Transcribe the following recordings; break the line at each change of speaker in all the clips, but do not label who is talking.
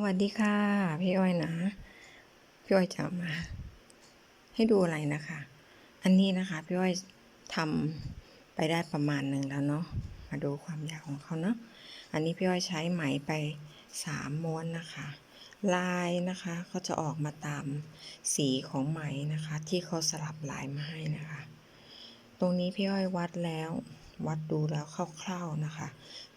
วัสดีค่ะ พี่อ้อยนะ พี่อ้อยจะมา ให้ดูอะไรนะคะ อันนี้นะคะ พี่อ้อยทำไปได้ประมาณหนึ่งแล้วเนาะมาดูความยาวของเขาเนาะอันนี้พี่อ้อยใช้ไหมไปสามม้วนนะคะ ลายนะคะก็จะออกมาตามสีของไหมนะคะ ที่เขาสลับลายมาให้นะคะ ตรงนี้พี่อ้อยวัดแล้ว วัดดูแล้วคร่าวๆนะคะ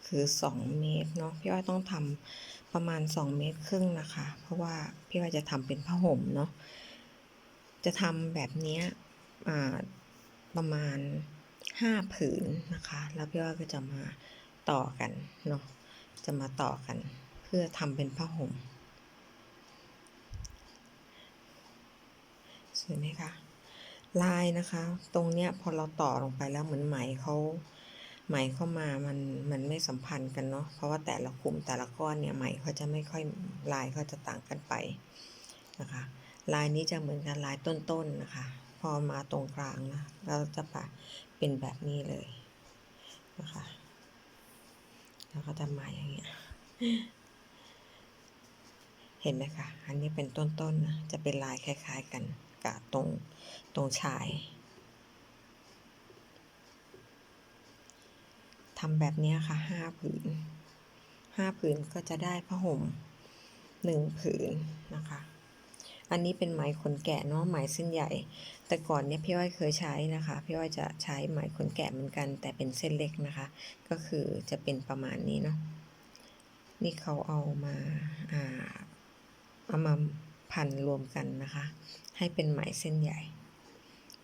คือ 2 เมตรเนาะพี่อ้อยต้องทำประมาณ 2 เมตรครึ่งนะคะ เพราะว่าพี่อ้อยจะทำเป็นผ้าห่มเนาะจะทำแบบนี้ประมาณ 5 ผืนนะคะ แล้วพี่อ้อยก็จะมาต่อกันเนาะจะมาต่อกัน เพื่อทำเป็นผ้าห่มสวยไหมคะลายนะคะ ตรงเนี้ยพอเราต่อลงไปแล้วเหมือนไหมเขา ไหมเข้ามามันมันไม่สัมพันธ์กันเนาะเพราะว่าแต่ละกลุ่มแต่ละก้อนเนี่ยไหมเขาจะไม่ค่อยลายเขาจะต่างกันไปนะคะลายนี้จะเหมือนกันลายต้นๆนนะคะ พอมาตรงกลางนะเราจะปะเป็นแบบนี้เลยนะคะแล้วก็จะมาอย่างเงี้ยเห็นไหมคะอันนี้เป็นต้นๆนนะจะเป็นลายคล้าย ๆ กันกับตรงตรงชาย ทำแบบนี้ค่ะห้าผืนห้าผืนก็จะได้ผ้าห่มหนึ่งผืนนะคะ อันนี้เป็นไหมขนแกะเนาะไหมเส้นใหญ่ แต่ก่อนเนี่ยพี่อ้อยเคยใช้นะคะ พี่อ้อยจะใช้ไหมขนแกะเหมือนกัน แต่เป็นเส้นเล็กนะคะ ก็คือจะเป็นประมาณนี้เนาะ นี่เขาเอามาอ่าเอามาพันรวมกันนะคะ ให้เป็นไหมเส้นใหญ่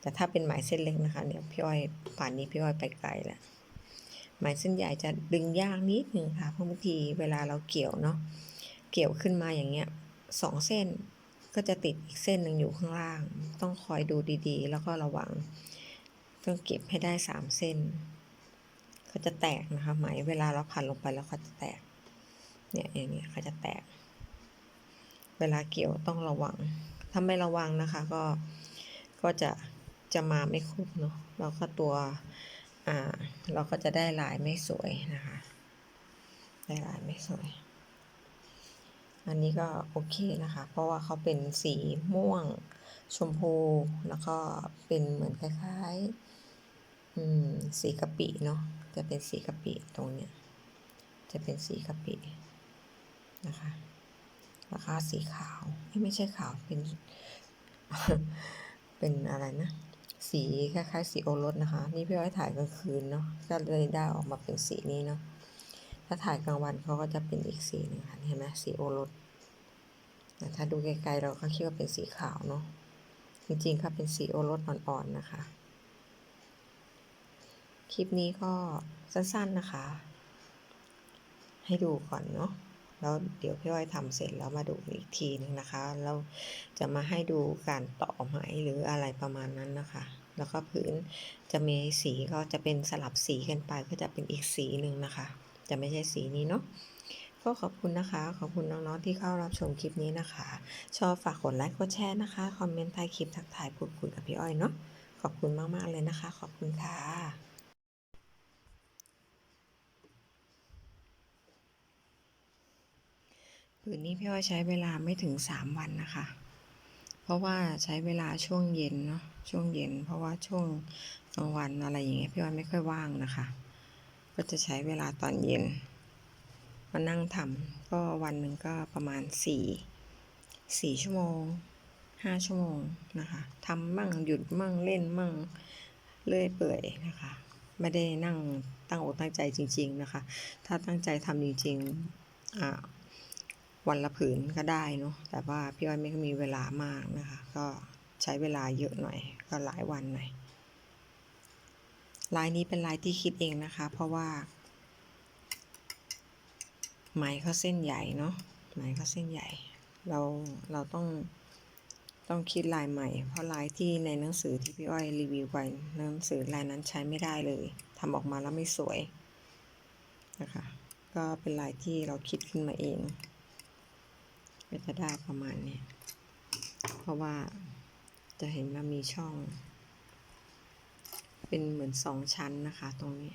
แต่ถ้าเป็นไหมเส้นเล็กนะคะเนี่ยพี่อ้อยป่านนี้พี่อ้อยไปไกลแล้ว ไหมเส้นใหญ่จะดึงยากนิดนึงค่ะเพราะบางทีเวลาเราเกี่ยวเนาะเกี่ยวขึ้นมาอย่างเงี้ยสองเส้นก็จะติดอีกเส้นหนึ่งอยู่ข้างล่าง ต้องคอยดูดีๆ แล้วก็ระวัง ต้องเก็บให้ได้สามเส้น ก็จะแตกนะคะไหมเวลาเราพันลงไปแล้วเขาจะแตกเนี่ยอย่างเงี้ยเขาจะแตก เวลาเกี่ยวต้องระวัง ถ้าไม่ระวังนะคะก็ก็จะจะมาไม่ครบเนาะแล้วก็ตัว อ่า เราก็จะได้ลายไม่สวยนะคะ ได้ลายไม่สวย อันนี้ก็โอเคนะคะ เพราะว่าเขาเป็นสีม่วงชมพู แล้วก็เป็นเหมือนคล้ายๆ อืม สีกะปิเนาะ จะเป็นสีกะปิตรงเนี้ย จะเป็นสีกะปินะคะ ราคาสีขาว ไม่ใช่ขาว เป็น เป็นอะไรนะ สีคล้ายๆสีโอรสนะคะ นี่พี่อ้อยถ่ายกลางคืนเนาะก็เลยได้ออกมาเป็นสีนี้เนาะถ้าถ่ายกลางวันเขาก็จะเป็นอีกสีหนึงค่ะเห็นไหมสีโอรสแต่ถ้าดูไกลๆเราก็คิดว่าเป็นสีขาวเนาะจริงๆค่ะเป็นสีโอรสอ่อนๆนะคะ คลิปนี้ก็สั้นๆนะคะ ให้ดูก่อนเนาะ แล้วเดี๋ยวพี่อ้อยทำเสร็จแล้วมาดูอีกทีนึงนะคะแล้วจะมาให้ดูการต่อไหมหรืออะไรประมาณนั้นนะคะ แล้วก็ผืนจะมีสีก็จะเป็นสลับสีกันไปก็จะเป็นอีกสีหนึ่งนะคะ จะไม่ใช่สีนี้เนาะก็ขอบคุณนะคะ ขอบคุณน้องๆที่เข้ารับชมคลิปนี้นะคะ ชอบฝากกดไลค์กดแชร์นะคะ คอมเมนต์ใต้คลิปทักทายพูดคุยกับพี่อ้อยเนาะขอบคุณมากๆเลยนะคะ ขอบคุณค่ะ ผืนนี้พี่อ้อยใช้เวลาไม่ถึงสามวันนะคะ เพราะว่าใช้เวลาช่วงเย็นเนาะช่วงเย็น เพราะว่าช่วงกลางวันอะไรอย่างเงี้ยพี่อ้อยไม่ค่อยว่างนะคะ ก็จะใช้เวลาตอนเย็นมานั่งทำก็วันหนึ่งก็ประมาณสี่สี่ชั่วโมงห้าชั่วโมงนะคะทำมั่งหยุดมั่งเล่นมั่งเลื่อยเปื่อยนะคะ ไม่ได้นั่งตั้งอกตั้งใจจริง ๆนะคะ ถ้าตั้งใจทำจริงๆอ่า วันละผืนก็ได้เนาะแต่ว่าพี่อ้อยไม่มีเวลามากนะคะ ก็ใช้เวลาเยอะหน่อย ก็หลายวันหน่อยลายนี้เป็นลายที่คิดเองนะคะ เพราะว่า ไหมเขาเส้นใหญ่เนาะไหมเขาเส้นใหญ่ เราเราต้องต้องคิดลายใหม่ เพราะลายที่ในหนังสือที่พี่อ้อยรีวิวไปหนังสือลายนั้นใช้ไม่ได้เลยทำออกมาแล้วไม่สวยนะคะ ก็เป็นลายที่เราคิดขึ้นมาเอง ก็จะได้ประมาณนี้ เพราะว่าจะเห็นว่ามีช่อง เป็นเหมือนสองชั้นนะคะตรงนี้